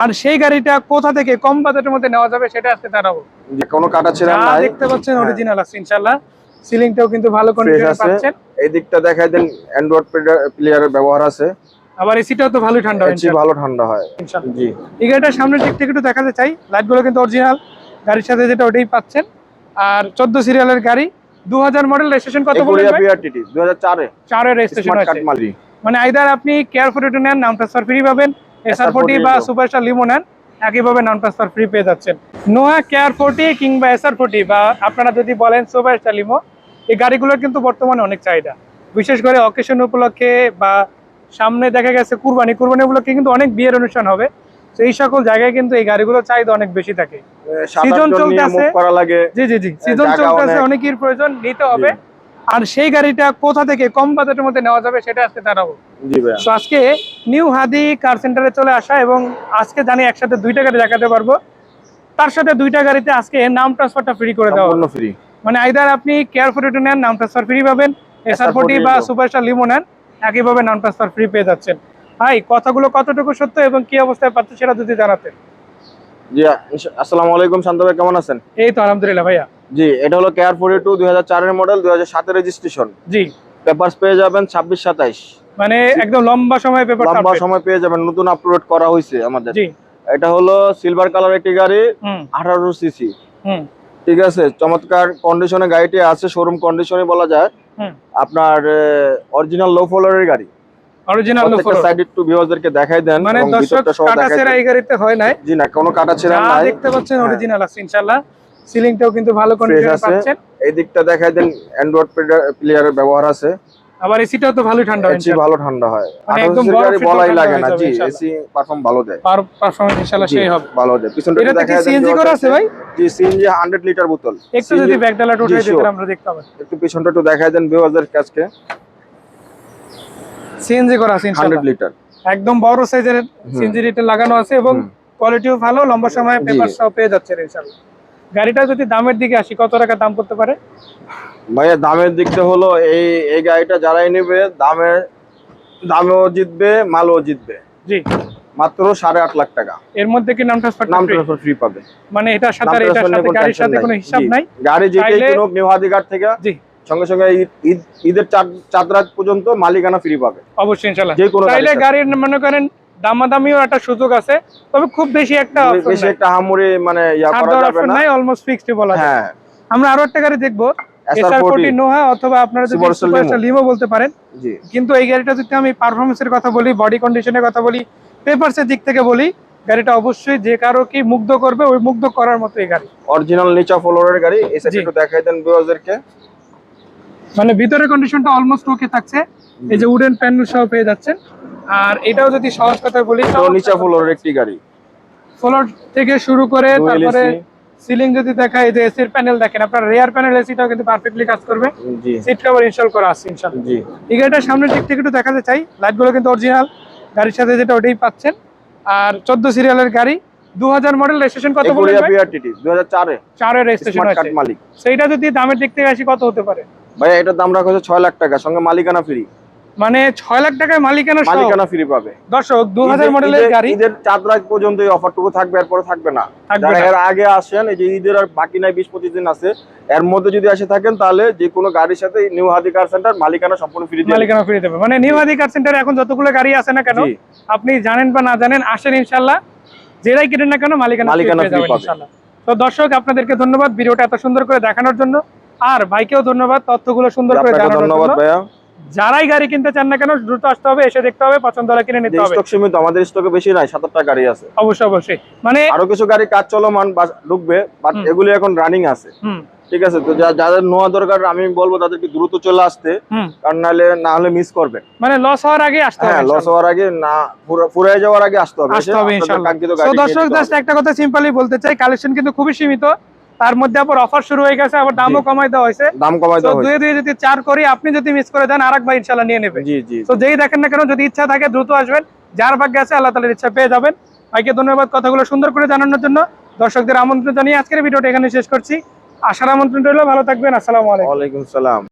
আর সেই গাড়িটা কোথা থেকে কম বাজেটের মধ্যে নেওয়া যাবে সেটা আজকে যে কোনো কাটা ছেঁড়া যা নাই। দেখতে পাচ্ছেন হ্যাঁ। অরিজিনাল আছে ইনশাআল্লাহ। সিলিংটাও কিন্তু ভালো কন্ডিশনে আছে। পাচ্ছেন। এই দিকটা দেখাই দেন অ্যান্ড্রয়েড প্লেয়ারের ব্যবহার আছে। আবার এসিটাও তো ভালোই ঠান্ডা এর চেয়ে ভালো ঠান্ডা হয়। ইনশাআল্লাহ। জি। এই গাড়িটার সামনের দিক থেকে একটু দেখাতে চাই। লাইটগুলো কিন্তু অরিজিনাল গাড়ির সাথে যেটা ওটাই পাচ্ছেন। আর চোদ্দ সিরিয়ালের গাড়ি। দু হাজার মডেল রেজিস্ট্রেশন কত বলবেন ভাই? 2004 এ চারের রেজিস্ট্রেশন স্মার্ট আছে। মানে আইদার আপনি কেয়ার ফোর্টি নেন নামটা ট্রান্সফার ফ্রি পাবেন। এসআর ফোর্টি বা সুপারস্টার লিমো নেন একইভাবে নাম ট্রান্সফার ফ্রি পেয়ে যাচ্ছেন। নোয়া কেয়ার ফোর্টি কিংবা এসআর ফোর্টি বা আপনারা যদি বলেন সুপারস্টার লিমো এই গাড়িগুলোর কিন্তু বর্তমানে অনেক চাহিদা। বিশেষ করে অকেশন উপলক্ষে বা সামনে দেখা গেছে কুরবানি কুরবানি উপলক্ষে কিন্তু অনেক বিয়ের অনুষ্ঠান হবে। তো এই সকল জায়গায় কিন্তু এই গাড়িগুলোর চাহিদা অনেক বেশি থাকে। নিয়ে চলতেছে। মুভ জি জি জি। সিজন চলতেছে অনেক। অনেকের প্রয়োজন নিতে হবে। আর সেই গাড়িটা কোথা থেকে কম বাজেটের মধ্যে নেওয়া যাবে সেটা আজকে জানাব। তো আজকে নিউ হাদি কার সেন্টারে চলে আসা এবং আজকে জানি একসাথে দুইটা গাড়ি দেখাতে পারব। তার সাথে দুইটা গাড়িতে আজকে নাম ট্রান্সফারটা ফ্রি করে দেওয়া হলো। ফ্রি মানে আইদার আপনি কেয়ার ফোর্টি নেন নাম ট্রান্সফার ফ্রি পাবেন এসআর ফোর্টি বা। সুপারস্টার লিমো নেন একইভাবে নাম ট্রান্সফার ফ্রি পেয়ে যাচ্ছেন। ভাই কথাগুলো কতটুকু সত্য এবং কি অবস্থায় পাচ্ছে সেটা যদি জানাতেন। জি আসসালামু আলাইকুম শান্ত ভাই কেমন আছেন? এই তো আলহামদুলিল্লাহ ভাইয়া। জি এটা হলো কেয়ার ফোর্টি টু দুই হাজার মডেল দুই হাজার সাতের রেজিস্ট্রেশন জি। পেপারস পেয়ে যাবেন ছাব্বিশ সাতাইশ। মানে একদম লম্বা সময় পেপার লম্বা সময় পেয়ে যাবেন নতুন আপলোড করা হয়েছে আমাদের। এটা হলো সিলভার কালার একটি গাড়ি আঠারো সিসি। ঠিক আছে চমৎকার কন্ডিশনে গাড়িটি আছে শোরুম কন্ডিশনে বলা যায়। আপনার অরিজিনাল লো ফলোয়ারের গাড়ি। অরিজিনাল সাইড ভিউয়ারদেরকে দেখাই দেন মানে দর্শক কাটা দেখাই এই গাড়িতে হয় নাই। জি না কোনো কাটা ছেঁড়া নাই। দেখতে পাচ্ছেন হ্যাঁ। অরিজিনাল আছে ইনশাআল্লাহ। সিলিংটাও কিন্তু ভালো কন্ডিশনে পাচ্ছেন। এই দিকটা দেখাই দেন অ্যান্ড্রয়েড প্লেয়ারের ব্যবহার আছে। আবার এসিটাও তো ভালোই ঠান্ডা হয় এসি ভালো ঠান্ডা হয়। মানে 18 একদম ফিট বলাই লাগে না। জি এসি পারফর্ম ভালো দেয়। পার পারফরম্যান্স ইনশাআল্লাহ সেই হবে। ভালো দেয়। পিছনটা একটু কি সিএনজি করা আছে ভাই? জি সিএনজি 100 লিটার বোতল। একটু যদি ব্যাক ডালাটা উঠাই জি, দিতেন আমরা দেখতে পাবো একটু পিছনটা একটু দেখাই দেন ভিউয়ারদের কাছে সিএনজি করা আছে ইনশাআল্লাহ। 100 লিটার একদম বড় সাইজের সিএনজি রিটেল লাগানো আছে এবং কোয়ালিটিও ভালো লম্বা সময় পেপার সহ পেয়ে যাচ্ছে ইনশাআল্লাহ। গাড়িটা যদি দামের দিকে আসি কত টাকা দাম করতে পারে? ভাইয়া দামের দিকটা হলো এই এই গাড়িটা যারাই নেবে দামে দামেও জিতবে মালও জিতবে। জি। মাত্র সাড়ে আট লাখ টাকা। এর মধ্যে কি নাম ট্রান্সফার নাম ট্রান্সফার ফ্রি পাবে। মানে এটার সাথে আর এটার সাথে গাড়ির সাথে কোনো হিসাব নাই? গাড়ি যেটাই কিনুক থেকে জি। সঙ্গে সঙ্গে ঈদ- ঈদ ঈদের চাঁদ রাত পর্যন্ত মালিকানা ফ্রি পাবে। অবশ্যই ইনশাআল্লাহ। যে কোনো গাড়ির মনে করেন দামাদামিও একটা সুযোগ আছে তবে খুব বেশি একটা বেশি একটা হামুরি মানে ইয়া করা যাবে না। নাই অলমোস্ট ফিক্সড বলা যায়। হ্যাঁ। আমরা আরও একটা গাড়ি দেখব SR40 এসআর ফোর্টি নোহা অথবা আপনারা যদি সুপারস্টার লিমো বলতে পারেন। জি। কিন্তু এই গাড়িটা যদি আমি পারফরমেন্সের কথা বলি বডি কন্ডিশনের কথা বলি পেপারসের দিক থেকে বলি গাড়িটা অবশ্যই যে কারও কি মুগ্ধ করবে ওই মুগ্ধ করার মতো এই গাড়ি। অরিজিনাল নিচা ফলোয়ারের গাড়ি এই সাইড একটু দেখাই দেন ভিউয়ারদেরকে মানে ভিতরের কন্ডিশনটা অলমোস্ট ওকে থাকছে। এই যে উডেন প্যানেল সহ পেয়ে যাচ্ছেন। আর এটাও যদি সহজ কথা বলি নিচা ফলোয়ারের একটি গাড়ি। ফ্লোর থেকে শুরু করে তারপরে সিলিং যদি দেখায় এই যে এসির প্যানেল দেখেন আপনার রেয়ার প্যানেল এসিটাও কিন্তু পারফেক্টলি কাজ করবে। সিট কভার ইনস্টল করা আছে ইনশাআল্লাহ। জি। এই গাড়িটার সামনের দিক থেকে একটু দেখাতে চাই লাইটগুলো কিন্তু অরিজিনাল গাড়ির সাথে যেটা ওটাই পাচ্ছেন। আর চোদ্দ সিরিয়ালের গাড়ি দু হাজার মডেল রেজিস্ট্রেশন কত ভাই? বিআরটিটি 2004 এ চারের রেজিস্ট্রেশন আছে। মালিক। সেইটা যদি দামের দিক থেকে আসি কত হতে পারে? ভাইয়া এটার দাম রাখা হচ্ছে ছয় লাখ টাকা সঙ্গে মালিকানা ফ্রি মানে ছয় লাখ টাকায় মালিকানা মালিকানা ফ্রি পাবে। দর্শক দু হাজার ঈদের- মডেলের গাড়ি। ঈদের চাঁদ রাত পর্যন্ত এই অফারটুকু থাকবে এরপরে থাকবে না। যারা এর আগে আসেন এই যে ঈদের আর বাকি নাই বিশ পঁচিশ দিন আছে এর মধ্যে যদি আসে থাকেন তাহলে যে কোনো গাড়ির সাথে নিউ হাদি কার সেন্টার মালিকানা সম্পূর্ণ ফ্রি মালিকানা ফ্রি দেবে। মানে নিউ আদি কার সেন্টারে এখন যতগুলো গাড়ি আছে না কেন আপনি জানেন বা না জানেন আসেন ইনশাল্লাহ যেটাই কিনেন না কেন মালিকানা মালিকানা যাবেন পাবে। তো দর্শক আপনাদেরকে ধন্যবাদ। ভিডিওটা এত সুন্দর করে দেখানোর জন্য। আর ভাইকেও ধন্যবাদ তথ্যগুলো সুন্দর করে জানানোর ধন্যবাদ ভাইয়া। যারাই গাড়ি কিনতে চান না কেন দ্রুত আসতে হবে এসে দেখতে হবে পছন্দ হলে কিনে নিতে হবে। স্টক সীমিত আমাদের স্টকে বেশি নাই সাত আটটা গাড়ি আছে। অবশ্যই অবশ্যই। মানে আরও কিছু গাড়ি কাজ চলমান ঢুকবে বাট এগুলি এখন রানিং আছে। ঠিক আছে তো যাদের নোয়া দরকার আমি বলব তাদেরকে দ্রুত চলে আসতে কারণ নাহলে না হলে মিস করবে। মানে লস হওয়ার আগে আসতে হবে হ্যাঁ লস হওয়ার আগে না ফুরাই যাওয়ার আগে আসতে হবে। আসতে হবে কাঙ্ক্ষিত তো দর্শক জাস্ট একটা কথা সিম্পলি বলতে চাই কালেকশন কিন্তু খুবই সীমিত। তার মধ্যে আবার অফার শুরু হয়ে গেছে আবার দামও কমাই দেওয়া হয়েছে। দাম কমাই দেওয়া দুয়ে দুয়ে যদি চার করি আপনি যদি মিস করে দেন আরেক ভাই ইনশাল্লাহ নিয়ে নেবেন জি জি তো যেই দেখেন না কেন যদি ইচ্ছা থাকে দ্রুত আসবেন। যার ভাগ্য আছে আল্লাহ তালের ইচ্ছা পেয়ে যাবেন। ভাইকে ধন্যবাদ কথাগুলো সুন্দর করে জানানোর জন্য। দর্শকদের আমন্ত্রণ জানিয়ে আজকের ভিডিওটা এখানে শেষ করছি। আশার আমন্ত্রণ রইল ভালো থাকবেন আসসালামু আলাইকুম। ওয়ালাইকুম সালাম।